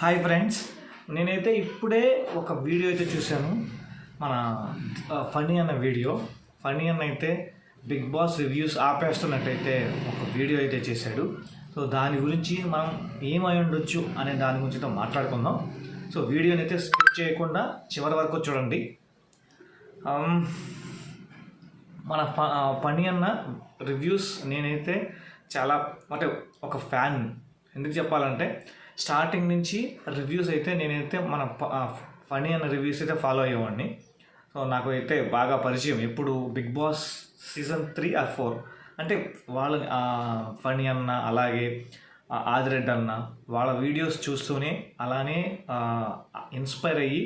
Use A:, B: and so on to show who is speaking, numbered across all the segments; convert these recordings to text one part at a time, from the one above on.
A: Hi friends నేనైతే ఇప్పుడే ఒక వీడియో అయితే చూశాను. మన ఫనీ అన్న వీడియో ఫనీ అన్న అయితే బిగ్ బాస్ రివ్యూస్ ఆపేస్తున్నట్టయితే ఒక వీడియో అయితే చేశాడు. సో దాని గురించి మనం ఏమై ఉండొచ్చు అనే దాని గురించి అయితే మాట్లాడుకుందాం. సో వీడియోని అయితే స్కిప్ చేయకుండా చివరి వరకు చూడండి. Um, మన ఫ ఫనీ అన్న రివ్యూస్ నేనైతే చాలా అంటే ఒక ఫ్యాన్ ఎందుకు చెప్పాలంటే స్టార్టింగ్ నుంచి రివ్యూస్ అయితే నేనైతే మన ఫనీ అన్న రివ్యూస్ అయితే ఫాలో అయ్యేవాడిని. సో నాకు అయితే బాగా పరిచయం. ఎప్పుడు Big Boss season three or four. అంటే వాళ్ళ ఫనీ అన్న అలాగే ఆదిరెడ్డి అన్న వాళ్ళ వీడియోస్ చూస్తూనే అలానే ఇన్స్పైర్ అయ్యి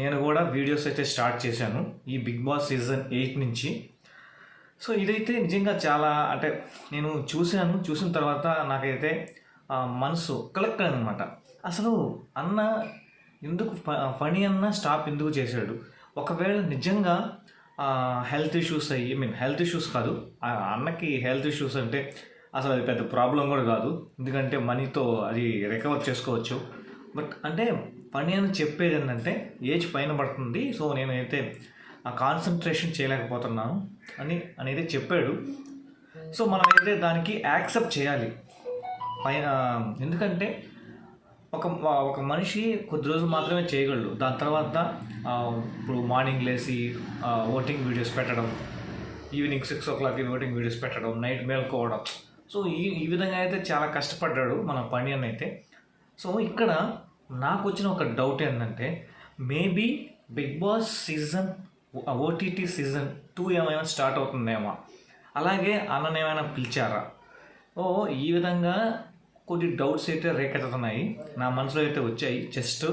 A: నేను కూడా వీడియోస్ అయితే స్టార్ట్ చేశాను ఈ బిగ్ బాస్ సీజన్ ఎయిట్ నుంచి. సో ఇదైతే నిజంగా చాలా అంటే నేను చూశాను. చూసిన తర్వాత నాకైతే మనసు కలెక్ట్ అనమాట అసలు అన్న ఎందుకు ఫనీ అన్న స్టాప్ ఎందుకు చేశాడు? ఒకవేళ నిజంగా హెల్త్ ఇష్యూస్ అయ్యి ఐ మీన్ హెల్త్ ఇష్యూస్ కాదు ఆ అన్నకి హెల్త్ ఇష్యూస్ అంటే అసలు అది పెద్ద ప్రాబ్లం కూడా కాదు. ఎందుకంటే మనీతో అది రికవర్ చేసుకోవచ్చు. బట్ అంటే పని అని చెప్పేది ఏంటంటే ఏజ్ పైన పడుతుంది. సో నేనైతే ఆ కాన్సన్ట్రేషన్ చేయలేకపోతున్నాను అని అనేది చెప్పాడు. సో మనమైతే దానికి యాక్సెప్ట్ చేయాలి. పైన ఎందుకంటే ఒక ఒక మనిషి కొద్ది రోజులు మాత్రమే చేయగలడు. దాని తర్వాత ఇప్పుడు మార్నింగ్ లేచి ఓటింగ్ వీడియోస్ పెట్టడం ఈవినింగ్ సిక్స్ ఓ క్లాక్కి ఓటింగ్ వీడియోస్ పెట్టడం నైట్ మేల్కోవడం. సో ఈ ఈ విధంగా అయితే చాలా కష్టపడ్డాడు మన పని అని అయితే. సో ఇక్కడ నాకు వచ్చిన ఒక డౌట్ ఏంటంటే maybe big boss season OTT season two ఏమైనా స్టార్ట్ అవుతుందేమో. అలాగే అన్నని ఏమైనా పిలిచారా? ఓ ఈ విధంగా కొన్ని డౌట్స్ అయితే రేకెత్తుతున్నాయి. నా మనసులో అయితే వచ్చాయి. జస్ట్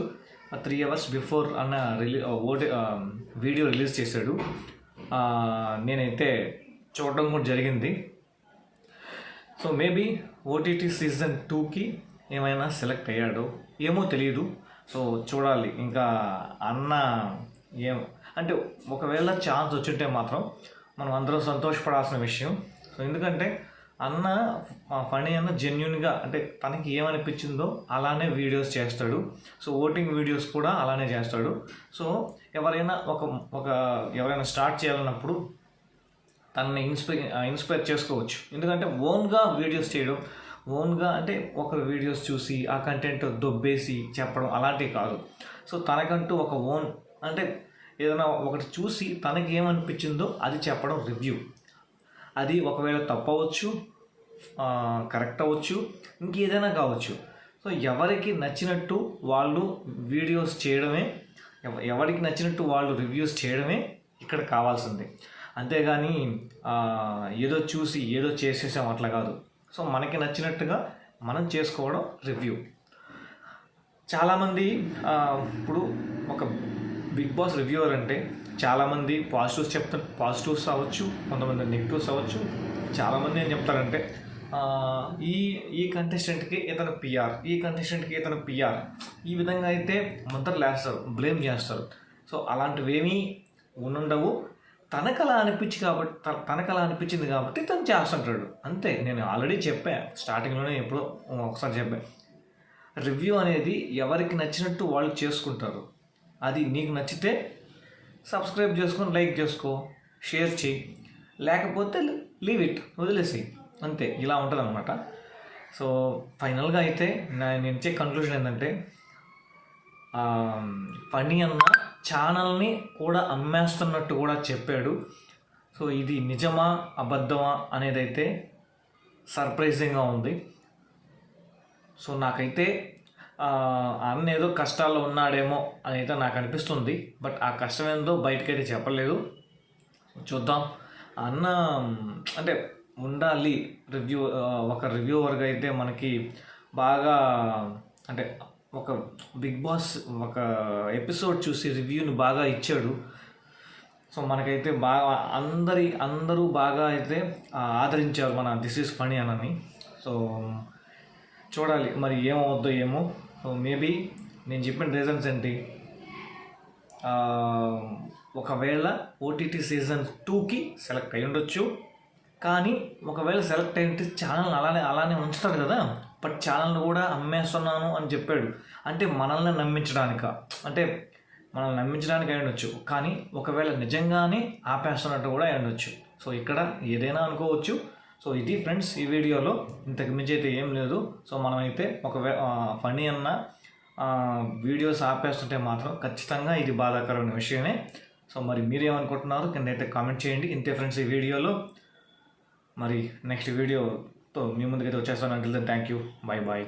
A: త్రీ అవర్స్ బిఫోర్ అన్న రిలీ ఓటీ వీడియో రిలీజ్ చేశాడు. నేనైతే చూడడం కూడా జరిగింది. సో మేబీ ఓటీటీ సీజన్ టూకి ఏమైనా సెలెక్ట్ అయ్యాడో ఏమో తెలియదు సో చూడాలి. ఇంకా అన్న ఏం అంటే ఒకవేళ ఛాన్స్ వచ్చింటే మాత్రం మనం అందరం సంతోషపడాల్సిన విషయం. సో ఎందుకంటే అన్న ఫనీ అన్న జెన్యున్గా అంటే తనకి ఏమనిపించిందో అలానే వీడియోస్ చేస్తాడు. సో ఓటింగ్ వీడియోస్ కూడా అలానే చేస్తాడు. సో ఎవరైనా ఒక ఒక ఎవరైనా స్టార్ట్ చేయాలన్నప్పుడు తనని ఇన్స్పై ఇన్స్పైర్ చేసుకోవచ్చు. ఎందుకంటే ఓన్గా వీడియోస్ చేయడం ఓన్గా అంటే ఒకరి వీడియోస్ చూసి ఆ కంటెంట్ దొబ్బేసి చెప్పడం అలాంటివి కాదు. సో తనకంటూ ఒక ఓన్ అంటే ఏదైనా ఒకటి చూసి తనకి ఏమనిపించిందో అది చెప్పడం రివ్యూ అది ఒకవేళ తప్పవచ్చు కరెక్ట్ అవ్వచ్చు ఇంకేదైనా కావచ్చు. సో ఎవరికి నచ్చినట్టు వాళ్ళు వీడియోస్ చేయడమే ఎవరికి నచ్చినట్టు వాళ్ళు రివ్యూస్ చేయడమే ఇక్కడ కావాల్సింది. అంతేగాని ఏదో చూసి ఏదో చేసేసాం అట్లా కాదు. సో మనకి నచ్చినట్టుగా మనం చేసుకోవడం రివ్యూ చాలామంది ఇప్పుడు ఒక బిగ్ బాస్ రివ్యూవర్ అంటే చాలామంది పాజిటివ్స్ చెప్తారు పాజిటివ్స్ అవ్వచ్చు కొంతమంది నెగిటివ్స్ అవ్వచ్చు. చాలామంది ఏం చెప్తారంటే ఈ ఈ కంటెస్టెంట్కి ఇతను పిఆర్ ఈ కంటెస్టెంట్కి ఇతను పిఆర్ ఈ విధంగా అయితే ముద్రలు లేస్తారు బ్లేమ్ చేస్తారు. సో అలాంటివేమీ ఉండవు. తనకు అలా అనిపించి కాబట్టి త- తనకు అలా అనిపించింది కాబట్టి తను చేస్తుంటాడు. అంతే నేను ఆల్రెడీ చెప్పా స్టార్టింగ్లోనే ఎప్పుడో ఒకసారి చెప్పా. రివ్యూ అనేది ఎవరికి నచ్చినట్టు వాళ్ళు చేసుకుంటారు. అది నీకు నచ్చితే సబ్స్క్రైబ్ చేసుకొని లైక్ చేసుకో షేర్ చేయి. లేకపోతే లీవ్ ఇట్ వదిలేసి అంతే ఇలా ఉంటుందన్నమాట. సో ఫైనల్గా అయితే నా నేను ఇచ్చే కంక్లూజన్ ఏంటంటే ఫనీ అన్న ఛానల్ని కూడా అమ్మేస్తున్నట్టు కూడా చెప్పాడు. సో ఇది నిజమా అబద్ధమా అనేది అయితే సర్ప్రైజింగ్గా ఉంది. సో నాకైతే అన్న ఏదో కష్టాల్లో ఉన్నాడేమో అని అయితే నాకు అనిపిస్తుంది. బట్ ఆ కష్టం ఏందో బయటకైతే చెప్పలేదు. చూద్దాం. అన్న అంటే ఉండాలి. రివ్యూ ఒక రివ్యూవర్గా అయితే మనకి బాగా అంటే ఒక బిగ్ బాస్ ఒక ఎపిసోడ్ చూసి రివ్యూని బాగా ఇచ్చాడు. సో మనకైతే బాగా అందరి అందరూ బాగా అయితే ఆదరించారు మన దిస్ ఈస్ ఫనీ అనని సో చూడాలి. మరి ఏమవుద్దో ఏమో. సో మేబీ నేను చెప్పిన రీజన్స్ ఏంటి? ఒకవేళ ఓటీటీ సీజన్ టూకి సెలెక్ట్ అయి ఉండొచ్చు. కానీ ఒకవేళ సెలెక్ట్ అయితే ఛానల్ అలానే అలానే ఉంచుతాడు కదా? బట్ ఛానల్ని కూడా అమ్మేస్తున్నాను అని చెప్పాడు. అంటే మనల్ని నమ్మించడానిక? అంటే మనల్ని నమ్మించడానికి అయి ఉండొచ్చు. కానీ ఒకవేళ నిజంగానే ఆపేస్తున్నట్టు కూడా అయి ఉండొచ్చు. సో ఇక్కడ ఏదైనా అనుకోవచ్చు. సో ఇది ఫ్రెండ్స్ ఈ వీడియోలో ఇంతకు మించి అయితే ఏం లేదు. సో మనమైతే ఒక ఫనీ అన్న వీడియోస్ ఆపేస్తుంటే మాత్రం ఖచ్చితంగా ఇది బాధాకరమైన విషయమే. సో మరి మీరేమనుకుంటున్నారు? కింద అయితే కామెంట్ చేయండి. ఇంతే ఫ్రెండ్స్ ఈ వీడియోలో. మరి నెక్స్ట్ వీడియోతో మీ ముందుకైతే వచ్చేస్తాను. అంటే థ్యాంక్ యూ బాయ్ బాయ్